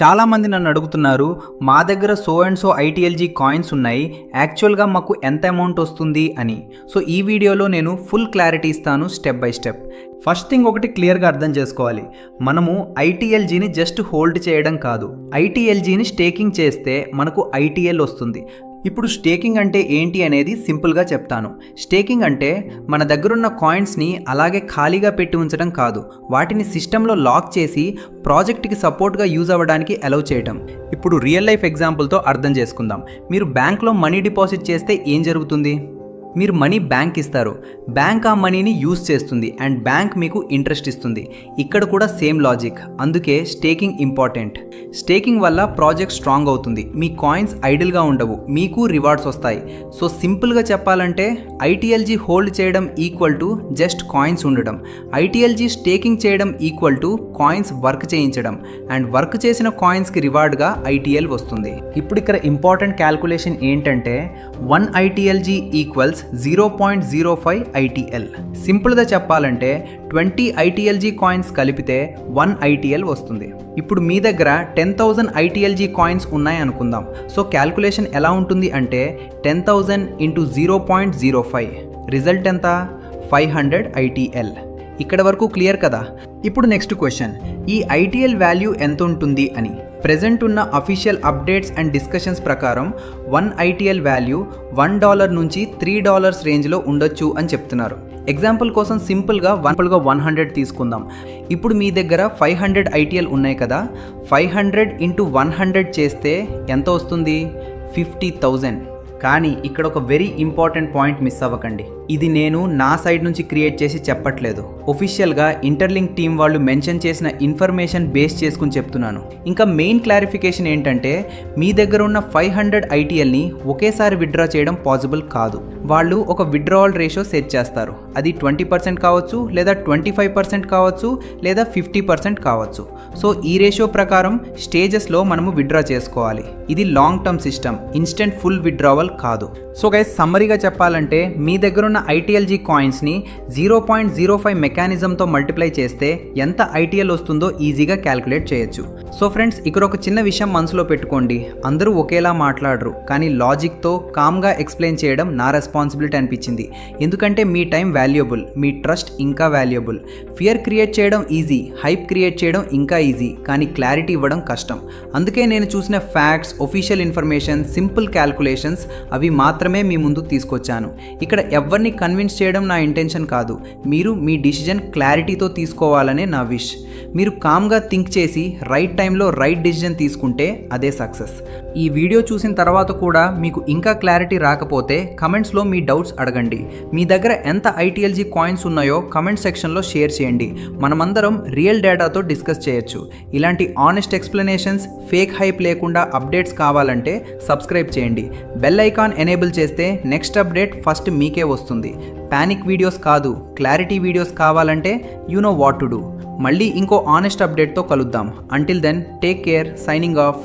చాలామంది నన్ను అడుగుతున్నారు మా దగ్గర so and so ITLG coins ఉన్నాయి యాక్చువల్గా మాకు ఎంత అమౌంట్ వస్తుంది అని. సో ఈ వీడియోలో నేను ఫుల్ క్లారిటీ ఇస్తాను step by step first thing ఒకటి క్లియర్గా అర్థం చేసుకోవాలి. మనము ఐటీఎల్జీని జస్ట్ హోల్డ్ చేయడం కాదు. ఐటీఎల్జీని స్టేకింగ్ చేస్తే మనకు ఐటీఎల్ వస్తుంది. ఇప్పుడు స్టేకింగ్ అంటే ఏంటి అనేది సింపుల్గా చెప్తాను. స్టేకింగ్ అంటే మన దగ్గరున్న కాయిన్స్ని అలాగే ఖాళీగా పెట్టి ఉంచడం కాదు. వాటిని సిస్టంలో లాక్ చేసి ప్రాజెక్ట్కి సపోర్ట్గా యూజ్ అవ్వడానికి అలౌ చేయటం. ఇప్పుడు రియల్ లైఫ్ ఎగ్జాంపుల్తో అర్థం చేసుకుందాం. మీరు బ్యాంక్లో మనీ డిపాజిట్ చేస్తే ఏం జరుగుతుంది? మీరు మనీ బ్యాంక్ ఇస్తారు. బ్యాంక్ ఆ మనీని యూజ్ చేస్తుంది అండ్ బ్యాంక్ మీకు ఇంట్రెస్ట్ ఇస్తుంది. ఇక్కడ కూడా సేమ్ లాజిక్. అందుకే స్టేకింగ్ ఇంపార్టెంట్. స్టేకింగ్ వల్ల ప్రాజెక్ట్ స్ట్రాంగ్ అవుతుంది. మీ కాయిన్స్ ఐడిల్గా ఉండవు. మీకు రివార్డ్స్ వస్తాయి. సో సింపుల్గా చెప్పాలంటే ఐటీఎల్జీ హోల్డ్ చేయడం ఈక్వల్ టు జస్ట్ కాయిన్స్ ఉండడం. ఐటీఎల్జీ స్టేకింగ్ చేయడం ఈక్వల్ టు కాయిన్స్ వర్క్ చేయించడం. అండ్ వర్క్ చేసిన కాయిన్స్కి రివార్డ్గా ఐటీఎల్ వస్తుంది. ఇప్పుడు ఇక్కడ ఇంపార్టెంట్ క్యాల్కులేషన్ ఏంటంటే one ITLG equals zero point zero five ITL సింపుల్గా చెప్పాలంటే ట్వంటీ ఐటీఎల్జీ కాయిన్స్ కలిపితే వన్ ఐటీఎల్ వస్తుంది. ఇప్పుడు మీ దగ్గర టెన్ థౌజండ్ ఐటీఎల్జీ కాయిన్స్ ఉన్నాయి అనుకుందాం. సో క్యాల్కులేషన్ ఎలా ఉంటుంది అంటే ten thousand into zero point zero five. Result ఎంత? ఫైవ్ హండ్రెడ్ ఐటీఎల్ ఇక్కడ వరకు క్లియర్ కదా? ఇప్పుడు నెక్స్ట్ క్వశ్చన్ ఈ ఐటీఎల్ వాల్యూ ఎంత ఉంటుంది అని. ప్రజెంట్ ఉన్న అఫీషియల్ అప్డేట్స్ అండ్ డిస్కషన్స్ ప్రకారం one ITL value one dollar నుంచి త్రీ డాలర్స్ రేంజ్లో ఉండొచ్చు అని చెప్తున్నారు. ఎగ్జాంపుల్ కోసం సింపుల్గా వన్పుల్గా వన్ హండ్రెడ్ తీసుకుందాం. ఇప్పుడు మీ దగ్గర ఫైవ్ హండ్రెడ్ ఐటీఎల్ ఉన్నాయి కదా? Five hundred into one hundred చేస్తే ఎంత వస్తుంది? ఫిఫ్టీ థౌజండ్ కానీ ఇక్కడ ఒక వెరీ ఇంపార్టెంట్ పాయింట్ మిస్ అవ్వకండి. ఇది నేను నా సైడ్ నుంచి క్రియేట్ చేసి చెప్పట్లేదు. ఒఫీషియల్గా ఇంటర్లింక్ టీం వాళ్ళు మెన్షన్ చేసిన ఇన్ఫర్మేషన్ బేస్ చేసుకుని చెప్తున్నాను. ఇంకా మెయిన్ క్లారిఫికేషన్ ఏంటంటే మీ దగ్గర ఉన్న ఫైవ్ హండ్రెడ్ ఐటీఎల్ని ఒకేసారి విత్డ్రా చేయడం పాసిబుల్ కాదు. వాళ్ళు ఒక విత్డ్రావల్ రేషియో సెట్ చేస్తారు. అది ట్వంటీ పర్సెంట్ కావచ్చు లేదా ట్వంటీ ఫైవ్ పర్సెంట్ కావచ్చు లేదా ఫిఫ్టీ పర్సెంట్ కావచ్చు. సో ఈ రేషియో ప్రకారం స్టేజెస్లో మనము విత్డ్రా చేసుకోవాలి. ఇది long term system instant full withdrawal కాదు. సో గైస్ సమ్మరీగా చెప్పాలంటే మీ దగ్గర ఉన్న ఐటీఎల్జీ కాయిన్స్ని జీరో పాయింట్ జీరో ఫైవ్ మెకానిజంతో మల్టిప్లై చేస్తే ఎంత ఐటీఎల్ వస్తుందో ఈజీగా క్యాల్కులేట్ చేయొచ్చు. సో ఫ్రెండ్స్ ఇక్కడ ఒక చిన్న విషయం మనసులో పెట్టుకోండి. అందరూ ఒకేలా మాట్లాడరు కానీ లాజిక్తో కామ్గా ఎక్స్ప్లెయిన్ చేయడం నా రెస్పాన్సిబిలిటీ అనిపించింది. ఎందుకంటే మీ టైం వాల్యుయబుల్ మీ ట్రస్ట్ ఇంకా వాల్యుయబుల్ ఫియర్ క్రియేట్ చేయడం ఈజీ హైప్ క్రియేట్ చేయడం ఇంకా ఈజీ కానీ క్లారిటీ ఇవ్వడం కష్టం. అందుకే నేను చూసిన facts official information simple calculations అవి మాత్రమే మీ ముందుకు తీసుకొచ్చాను. ఇక్కడ ఎవరిని కన్విన్స్ చేయడం నా ఇంటెన్షన్ కాదు. మీరు మీ డిసిజన్ క్లారిటీతో తీసుకోవాలనే నా విష్ మీరు కామ్గా థింక్ చేసి రైట్ టైంలో రైట్ డిసిజన్ తీసుకుంటే అదే సక్సెస్ ఈ వీడియో చూసిన తర్వాత కూడా మీకు ఇంకా క్లారిటీ రాకపోతే కమెంట్స్లో మీ డౌట్స్ అడగండి. మీ దగ్గర ఎంత ఐటీఎల్జీ కాయిన్స్ ఉన్నాయో కమెంట్ సెక్షన్లో షేర్ చేయండి. మనమందరం రియల్ డేటాతో డిస్కస్ చేయొచ్చు. ఇలాంటి ఆనెస్ట్ ఎక్స్ప్లెనేషన్స్ ఫేక్ హైప్ లేకుండా అప్డేట్స్ కావాలంటే సబ్స్క్రైబ్ చేయండి. బెల్ ఐకాన్ ఎనేబుల్ చేస్తే నెక్స్ట్ అప్డేట్ ఫస్ట్ మీకే వస్తుంది. ప్యానిక్ వీడియోస్ కాదు క్లారిటీ వీడియోస్ కావాలంటే you know what to do మళ్ళీ ఇంకో ఆనెస్ట్ అప్డేట్తో కలుద్దాం. Until then take care signing off